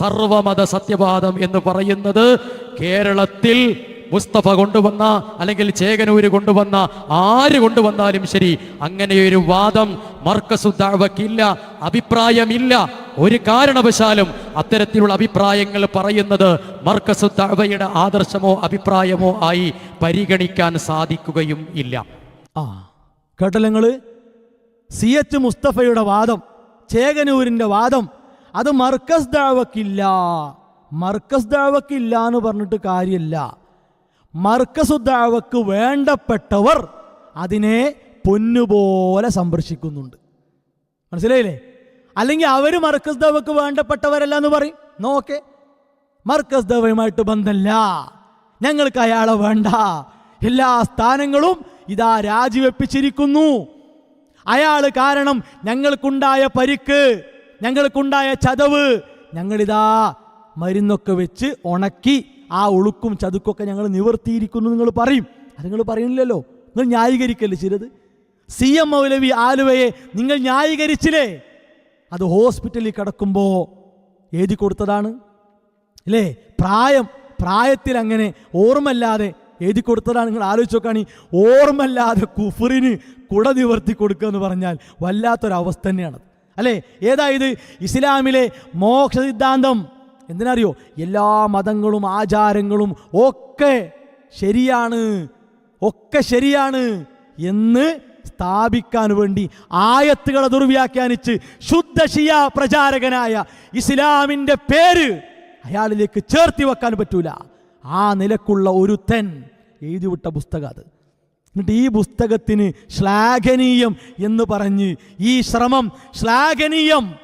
സർവമത സത്യവാദം എന്ന് പറയുന്നത് കേരളത്തിൽ മുസ്തഫ കൊണ്ടുവന്ന അല്ലെങ്കിൽ ചേകനൂര് കൊണ്ടുവന്ന ആര് കൊണ്ടുവന്നാലും ശരി അങ്ങനെയൊരു വാദം മർക്കസുദ്ധാവക്കില്ല അഭിപ്രായമില്ല. ഒരു കാരണവശാലും അത്തരത്തിലുള്ള അഭിപ്രായങ്ങൾ പറയുന്നത് മർക്കസുദ്ധാവയുടെ ആദർശമോ അഭിപ്രായമോ ആയി പരിഗണിക്കാൻ സാധിക്കുകയും ഇല്ല. ആ കേട്ടല്ലോ നിങ്ങൾ സി എച്ച് മുസ്തഫയുടെ വാദം ചേകനൂരിന്റെ വാദം അത് മർക്കസ് ദാവക്കില്ല. മർക്കസ് ദാവക്കില്ല എന്ന് പറഞ്ഞിട്ട് കാര്യമില്ല. മർക്കസു ദാവക്ക് വേണ്ടപ്പെട്ടവർ അതിനെ പൊന്നുപോലെ സംരക്ഷിക്കുന്നുണ്ട്. മനസ്സിലായില്ലേ? അല്ലെങ്കിൽ അവർ മർക്കസ് ദവക്ക് വേണ്ടപ്പെട്ടവരല്ല എന്ന് പറയും. നോക്കെ. മർക്കസ് ദവയുമായിട്ട് ബന്ധമില്ല ഞങ്ങൾക്ക് അയാളെ വേണ്ട. എല്ലാ സ്ഥാനങ്ങളും ഇതാ രാജിവെപ്പിച്ചിരിക്കുന്നു. അയാൾ കാരണം ഞങ്ങൾക്കുണ്ടായ പരിക്ക് ഞങ്ങൾക്കുണ്ടായ ചതവ് ഞങ്ങളിതാ മരുന്നൊക്കെ വെച്ച് ഉണക്കി ആ ഒളുക്കും ചതുക്കൊക്കെ ഞങ്ങൾ നിവർത്തിയിരിക്കുന്നു നിങ്ങൾ പറയും. അത് നിങ്ങൾ പറയുന്നില്ലല്ലോ. നിങ്ങൾ ന്യായീകരിക്കല്ലേ ചിലത് സി എം മൗലവി ആലുവയെ നിങ്ങൾ ന്യായീകരിച്ചില്ലേ? അത് ഹോസ്പിറ്റലിൽ കിടക്കുമ്പോൾ എഴുതി കൊടുത്തതാണ്. അല്ലേ? പ്രായം പ്രായത്തിൽ അങ്ങനെ ഓർമ്മല്ലാതെ എഴുതി കൊടുത്തതാണ്. നിങ്ങൾ ആലോചിച്ച് നോക്കുകയാണെങ്കിൽ ഓർമ്മല്ലാതെ കുഫറിന് കുട നിവർത്തി കൊടുക്കുക എന്ന് പറഞ്ഞാൽ വല്ലാത്തൊരവസ്ഥ തന്നെയാണ് അല്ലേ? ഏതായത് ഇസ്ലാമിലെ മോക്ഷ സിദ്ധാന്തം എന്തിനറിയോ? എല്ലാ മതങ്ങളും ആചാരങ്ങളും ഒക്കെ ശരിയാണ്. ഒക്കെ ശരിയാണ് എന്ന് സ്ഥാപിക്കാൻ വേണ്ടി ആയത്തുകളെ ദുർവ്യാഖ്യാനിച്ച് ശുദ്ധ ഷിയ പ്രചാരകനായ ഇസ്ലാമിന്റെ പേര് അയാളിലേക്ക് ചേർത്തി വെക്കാൻ പറ്റൂല. ആ നിലക്കുള്ള ഒരു തെൻ എഴുതിവിട്ട പുസ്തകം അത്. എന്നിട്ട് ഈ പുസ്തകത്തിന് ശ്ലാഘനീയം എന്ന് പറഞ്ഞ് ഈ ശ്രമം ശ്ലാഘനീയം.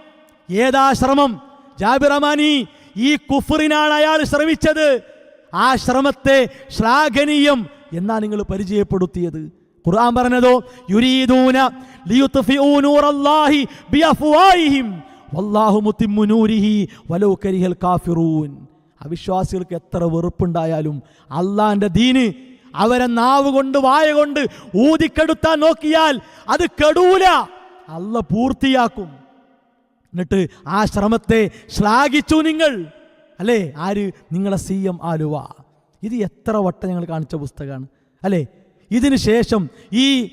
ഏതാ ശ്രമം? ജാബിറമാനി ഈ കുഫറിനാണ് അയാൾ ശ്രമിച്ചത്. ആ ശ്രമത്തെ ശ്ലാഘനീയം എന്നാ നിങ്ങൾ പരിചയപ്പെടുത്തിയത്? ഖുർആൻ പറഞ്ഞതോ? യുരീദൂന വല്ലാഹു നൂരിഹി വലൗ കരിഹൽ കാഫിറൂൻ. അവിശ്വാസികൾക്ക് എത്ര വെറുപ്പുണ്ടായാലും അള്ളാന്റെ ദീന് അവരെ നാവ് കൊണ്ട് വായ കൊണ്ട് ഊതിക്കെടുത്താൻ നോക്കിയാൽ അത് കെടൂല. അല്ല പൂർത്തിയാക്കും. എന്നിട്ട് ആ ശ്രമത്തെ ശ്ലാഘിച്ചു നിങ്ങൾ. അല്ലേ? ആര്? നിങ്ങളെ സി എം ആലുവ. ഇത് എത്ര വട്ടം ഞങ്ങൾ കാണിച്ച പുസ്തകമാണ്. അല്ലേ? ഇതിന് ശേഷം ഈ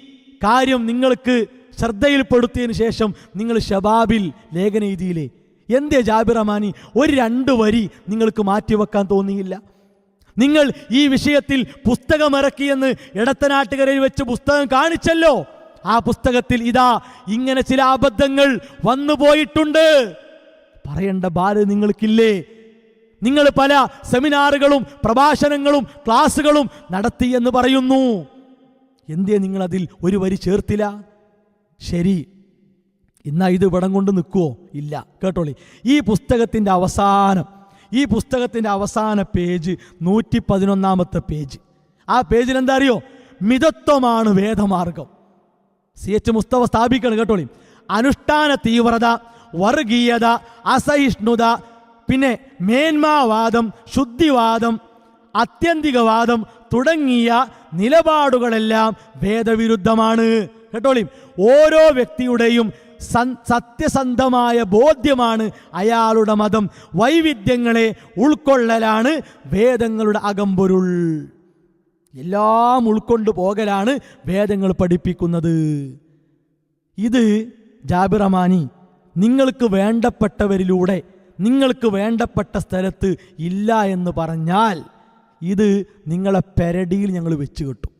കാര്യം നിങ്ങൾക്ക് ശ്രദ്ധയിൽപ്പെടുത്തിയതിന് ശേഷം നിങ്ങൾ ഷബാബിൽ ലേഖന രീതിയിലെ എന്തേ ജാബിറമാനി ഒരു രണ്ട് വരി നിങ്ങൾക്ക് മാറ്റിവെക്കാൻ തോന്നിയില്ല? നിങ്ങൾ ഈ വിഷയത്തിൽ പുസ്തകം ഇറക്കിയെന്ന് ഇടത്തനാട്ടുകരയിൽ വെച്ച് പുസ്തകം കാണിച്ചല്ലോ. ആ പുസ്തകത്തിൽ ഇതാ ഇങ്ങനെ ചില അബദ്ധങ്ങൾ വന്നു പോയിട്ടുണ്ട്. പറയേണ്ട ബാൽ നിങ്ങൾക്കില്ലേ? നിങ്ങൾ പല സെമിനാറുകളും പ്രഭാഷണങ്ങളും ക്ലാസ്സുകളും നടത്തി എന്ന് പറയുന്നു. എന്തേ നിങ്ങളതിൽ ഒരു വരി ചേർത്തില്ല? ശരി ഇന്നാ ഇത് ഇവിടം കൊണ്ട് നിൽക്കുവോ? ഇല്ല കേട്ടോളി. ഈ പുസ്തകത്തിന്റെ അവസാനം ഈ പുസ്തകത്തിന്റെ അവസാന പേജ് നൂറ്റി പതിനൊന്നാമത്തെ പേജ്. ആ പേജിൽ എന്താ അറിയോ? മിതത്വമാണ് വേദമാർഗം. സി എച്ച് മുസ്തഫ സ്ഥാപിക്കണം കേട്ടോളി അനുഷ്ഠാന തീവ്രത വർഗീയത അസഹിഷ്ണുത പിന്നെ മേന്മാവാദം ശുദ്ധിവാദം അത്യന്തികവാദം തുടങ്ങിയ നിലപാടുകളെല്ലാം വേദവിരുദ്ധമാണ്. കേട്ടോളി ഓരോ വ്യക്തിയുടെയും സത്യസന്ധമായ ബോധ്യമാണ് അയാളുടെ മതം. വൈവിധ്യങ്ങളെ ഉൾക്കൊള്ളലാണ് വേദങ്ങളുടെ അകമ്പൊരുൾ. എല്ലാം ഉൾക്കൊണ്ടു പോകലാണ് വേദങ്ങൾ പഠിപ്പിക്കുന്നത്. ഇത് ജാബിറമാനി നിങ്ങൾക്ക് വേണ്ടപ്പെട്ടവരിലൂടെ നിങ്ങൾക്ക് വേണ്ടപ്പെട്ട സ്ഥലത്ത് ഇല്ല എന്ന് പറഞ്ഞാൽ ഇത് നിങ്ങളെ പെരടിയിൽ ഞങ്ങൾ വെച്ച് കെട്ടും